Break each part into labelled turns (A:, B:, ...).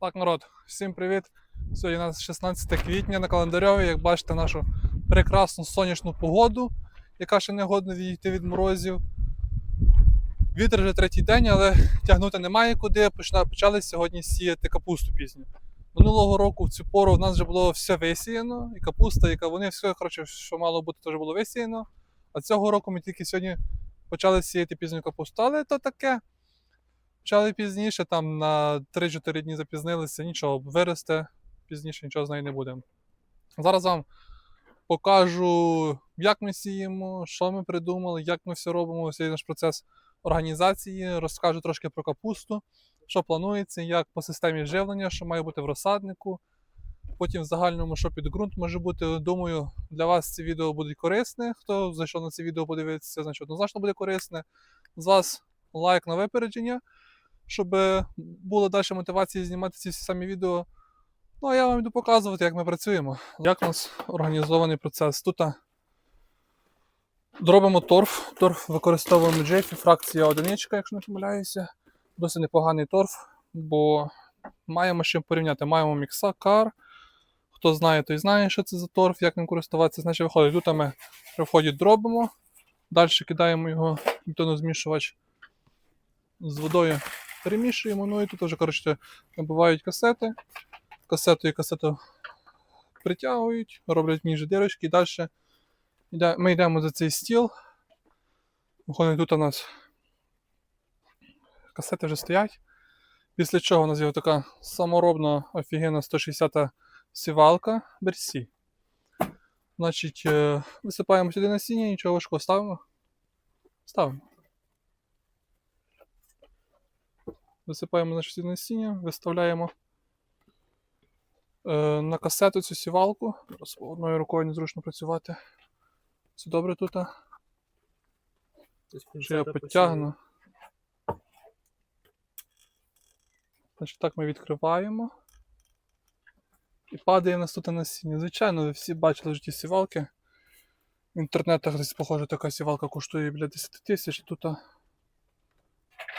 A: Так, народ, всім привіт! Сьогодні у нас 16 квітня на календарьові. Як бачите, нашу прекрасну сонячну погоду, яка ще не годна відійти від морозів. Вітер вже третій день, але тягнути немає куди. Почали сьогодні сіяти капусту пізню. Минулого року в цю пору в нас вже було все висіяно, і капуста, і кавуни, все, коротше, що мало бути, теж було висіяно. А цього року ми тільки сьогодні почали сіяти пізню капусту. Але то таке. Почали пізніше, там на 3-4 дні запізнилися, нічого, виросте, пізніше нічого з нею не буде. Зараз вам покажу, як ми сіємо, що ми придумали, як ми все робимо, ось наш процес організації, розкажу трошки про капусту, що планується, як по системі живлення, що має бути в розсаднику. Потім в загальному, що під ґрунт може бути. Думаю, для вас це відео буде корисне. Хто зайшов на це відео подивитися, значить однозначно буде корисне. З вас лайк на випередження щоб було далі мотивації знімати ці всі самі відео. Ну, а я вам йду показувати, як ми працюємо. Як у нас організований процес. Тут а, робимо торф. Торф використовуємо джефі, фракція одиничка, якщо не помиляюся. Досить непоганий торф, бо маємо з чим порівняти. Маємо мікса, кар. Хто знає, той знає, що це за торф, як ним користуватися. Значить, виходить, тут ми при вході дробимо. Далі кидаємо його в бетонозмішувач з водою перемішуємо. Ну і тут вже коротше, набивають касети. Касету і касету притягують, роблять ніж дирочки і далі ми йдемо за цей стіл. Виходить, тут у нас касети вже стоять. Після чого у нас є така саморобна офігенна 160-та сівалка Берсі. Значить, е, висипаємо сюди насіння, нічого важкого ставимо. Ставимо. Висипаємо значить, насіння, виставляємо е, на касету цю сівалку. Зараз одною рукою незручно працювати. Все добре тут. Що я підтягну. Значить, так ми відкриваємо. І падає у нас тут насіння. Звичайно, ви всі бачили вже ті сівалки. В інтернетах десь, похоже, така сівалка коштує біля 10 тисяч. Тут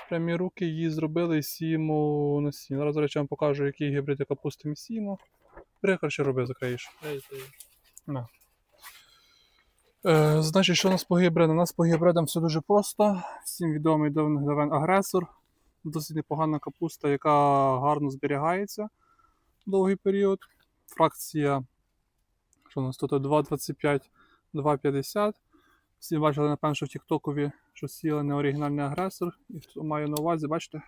A: прямі руки її зробили і сіємо насіння. Зараз, до речі, вам покажу, який гібрид капусти ми сіємо. Бери, коротше, роби, закриєш. Е, значить, що у нас по гібридам? У нас по гібридам все дуже просто. Всім відомий давен агресор. Досить непогана капуста, яка гарно зберігається довгий період. Фракція, що у нас тут 2,25, 2,50. Всі бачили, напевно, що в Тіктокові, що сіли неоригінальний агресор. І хто має на увазі, бачите?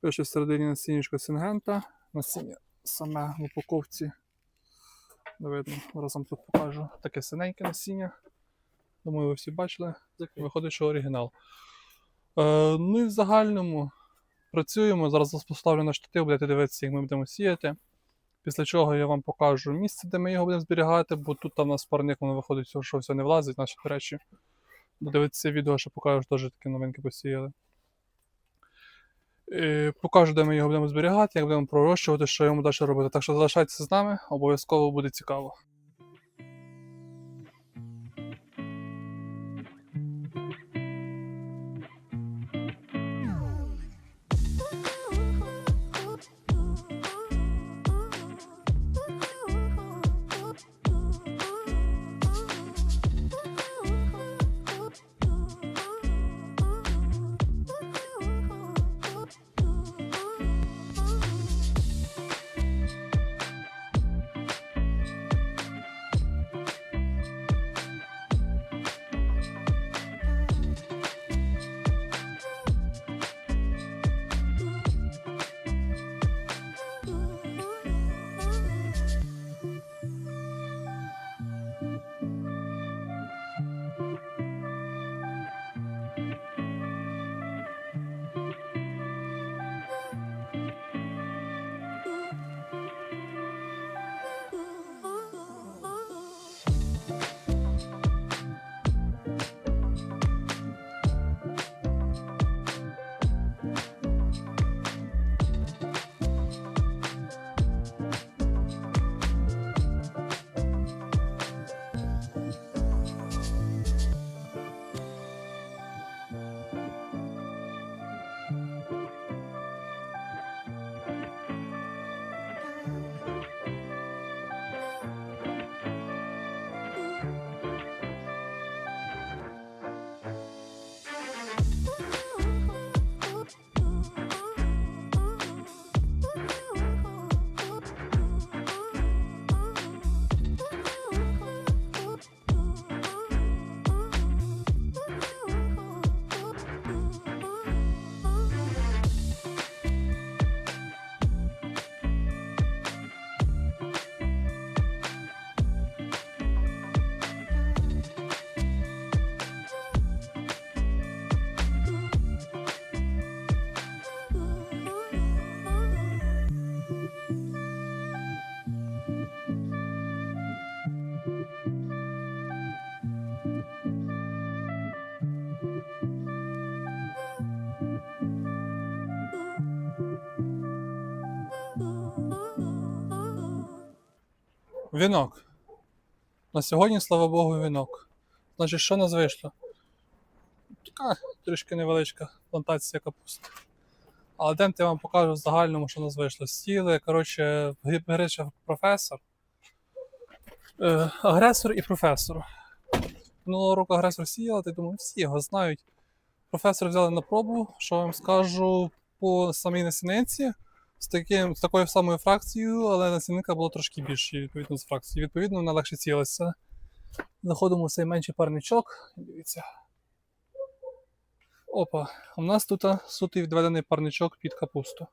A: Пише всередині насіннячка Сингента. Насіння саме в упаковці. Не видно, зараз вам тут покажу таке синеньке насіння. Думаю, ви всі бачили. Виходить, що оригінал. Е, ну і в загальному працюємо. Зараз вас поставлю на штатив, будете дивитися, як ми будемо сіяти. Після чого я вам покажу місце, де ми його будемо зберігати, бо тут там у нас парник воно виходить, що все не влазить, наші речі. Додивитися відео, що покажу, теж такі новинки посіяли. І Покажу, де ми його будемо зберігати, як будемо пророщувати, що йому далі робити. Так що залишайтеся з нами, обов'язково буде цікаво. Вінок. На сьогодні, слава Богу, вінок. Значить, що нас вийшло? Така трішки невеличка плантація капусти. Але дем я вам покажу в загальному, що нас вийшло. Сіли, коротше, греча професор. Е, агресор і професор. Минулого року агресор сіяла, ти думаю, всі його знають. Професор взяли на пробу, що вам скажу по самій насінниці з, таким, з такою самою фракцією, але насінника було трошки більше, відповідно, з фракцією. Відповідно, вона легше цілиться. Заходимо в цей менший парничок. Дивіться. Опа, у нас тут суто відведений парничок під капусту.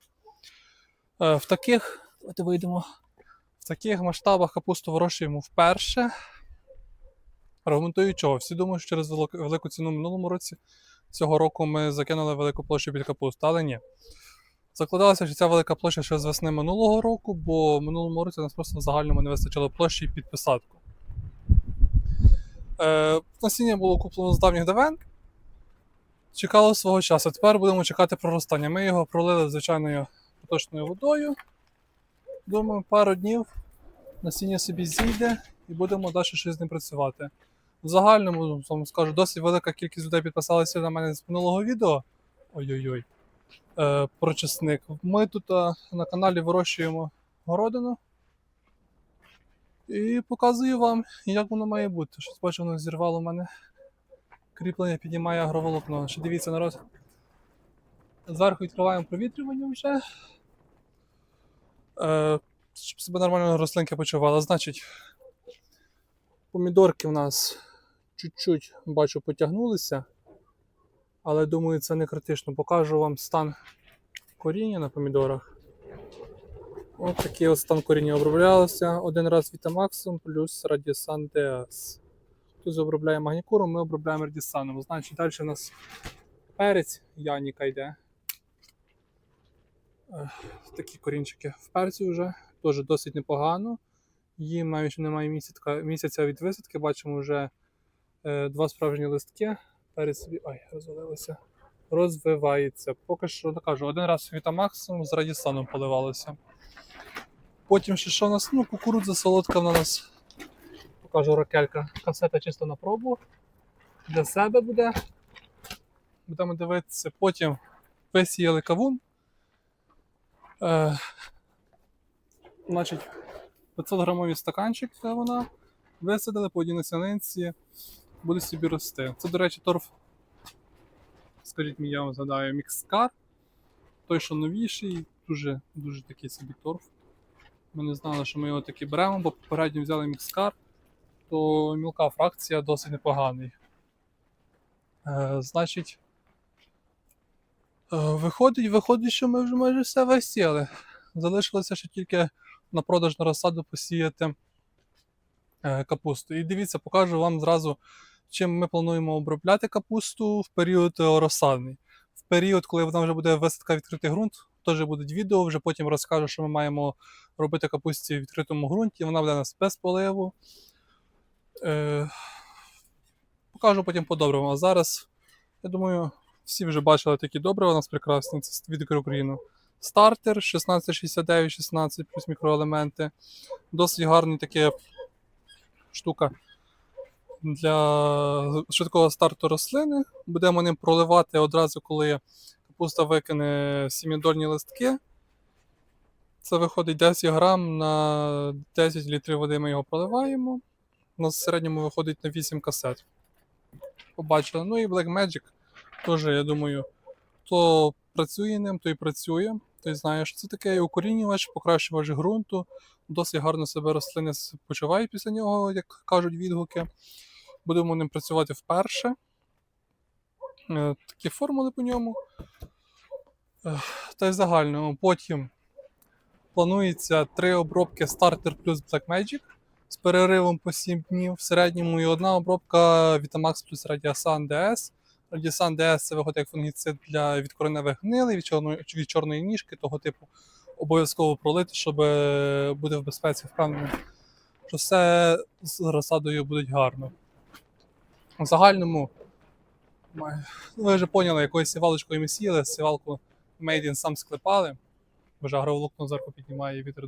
A: Е, в таких, давайте вийдемо, в таких масштабах капусту вирощуємо вперше. Аргументую чого? Всі думають, що через велику ціну в минулому році цього року ми закинули велику площу під капусту, але ні. Закладалося, що ця велика площа ще з весни минулого року, бо в минулому році нас просто в загальному не вистачило площі під посадку. Е, насіння було куплено з давніх давен. Чекало свого часу. Тепер будемо чекати проростання. Ми його пролили звичайною поточною водою. Думаю, пару днів насіння собі зійде і будемо далі щось з ним працювати. В загальному, вам скажу, досить велика кількість людей підписалася на мене з минулого відео. Ой-ой-ой. Е, про. Ми тут а, на каналі вирощуємо городину. І показую вам, як воно має бути. Щось бачу, воно зірвало в мене. Кріплення піднімає агроволокно. Ще дивіться, народ. Зверху відкриваємо провітрювання вже. Е, щоб себе нормально рослинки почували. Значить, помідорки в нас чуть-чуть бачу потягнулися. Але думаю, це не критично. Покажу вам стан коріння на помідорах. Ось такий от стан коріння оброблялося. Один раз Vitamakсом плюс Radiosan DS. Хтось обробляє магнікуром, ми обробляємо радісаном. Значить, далі у нас перець Яніка йде. Такі корінчики в перці вже, теж досить непогано. Їм навіть немає місяця від висадки, бачимо вже е, два справжні листки. Перець собі. Ой, розвалилося. Розвивається. Поки що так кажу, один раз Вітамаксом з радісаном поливалося. Потім ще що у нас? Ну, кукурудза солодка в нас покажу ракелька. Касета чисто на пробу. Для себе буде. Будемо дивитися. Потім висіяли кавун. Е, значить, 500 грамові стаканчик вона. Висадили по одній насінинці, буде собі рости. Це, до речі, торф, скажіть мені, я вам згадаю, мікскар. Той, що новіший, дуже дуже такий собі торф. Ми не знали, що ми його таки беремо, бо попередньо взяли мікскар то мілка фракція досить непоганий. Е, значить, е, виходить, виходить, що ми вже майже все висіяли. Залишилося ще тільки на продаж на розсаду посіяти е, капусту. І дивіться, покажу вам зразу, чим ми плануємо обробляти капусту в період е, розсадний. В період, коли вона вже буде висадка відкритий ґрунт, теж будуть відео, вже потім розкажу, що ми маємо робити капусті в відкритому ґрунті. Вона буде у нас без поливу. Е, покажу потім по-доброму. А зараз, я думаю, всі вже бачили такі добрива у нас прекрасні. Це від Україну. Стартер 1669, 16 плюс мікроелементи. Досить гарний така штука для швидкого старту рослини. Будемо ним проливати одразу, коли капуста викине сім'ядольні листки. Це виходить 10 грам на 10 літрів води ми його проливаємо. У нас в середньому виходить на 8 касет. Побачили. Ну і Black Magic теж, я думаю, хто працює ним, той працює. Той знає, що це таке укорінювач, покращувач ґрунту. Досить гарно себе рослини почуває після нього, як кажуть відгуки. Будемо ним працювати вперше. Е, Такі формули по ньому. Е, Та й загально. Потім планується три обробки Starter плюс Black Magic з переривом по 7 днів в середньому і одна обробка Vitamax плюс Radiosan DS. Radiosan DS це виходить як фунгіцид для відкореневих гнилей, від чорної, від чорної ніжки, того типу обов'язково пролити, щоб е, бути в безпеці, впевнений, що все з розсадою буде гарно. В загальному, ну, ви вже поняли, якою сівалочкою ми сіяли, сівалку in сам склепали, бо ж агроволокно зверху піднімає і вітер.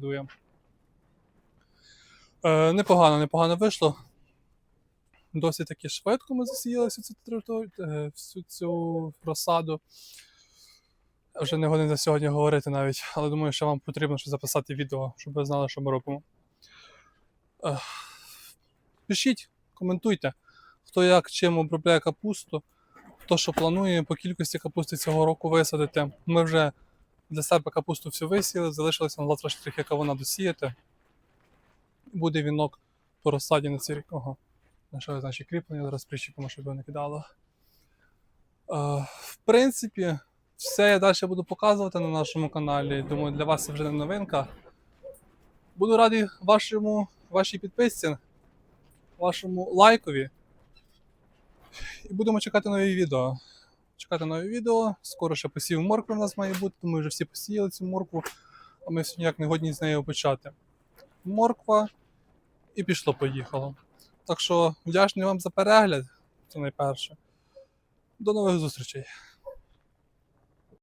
A: Е, непогано, непогано вийшло. Досить таки швидко ми засіяли всю цю територію, е, всю цю розсаду. Вже не годин за сьогодні говорити навіть, але думаю, що вам потрібно ще записати відео, щоб ви знали, що ми робимо. Е, Пишіть, коментуйте, хто як чим обробляє капусту, хто що планує по кількості капусти цього року висадити. Ми вже для себе капусту всю висіяли, залишилося на завтра ще трохи кавуна досіяти. Буде вінок по розсаді на цей рік. Ого. Нашли наші кріплення, зараз прищепимо, щоб його не кидало. Е, в принципі, все я далі буду показувати на нашому каналі. Думаю, для вас це вже не новинка. Буду радий вашому, вашій підписці, вашому лайкові. І будемо чекати нові відео. Чекати нові відео. Скоро ще посів моркви в нас має бути, тому ми вже всі посіяли цю моркву, а ми ніяк не годні з нею почати. Морква і пішло-поїхало. Так що вдячний вам за перегляд, це найперше. До нових зустрічей.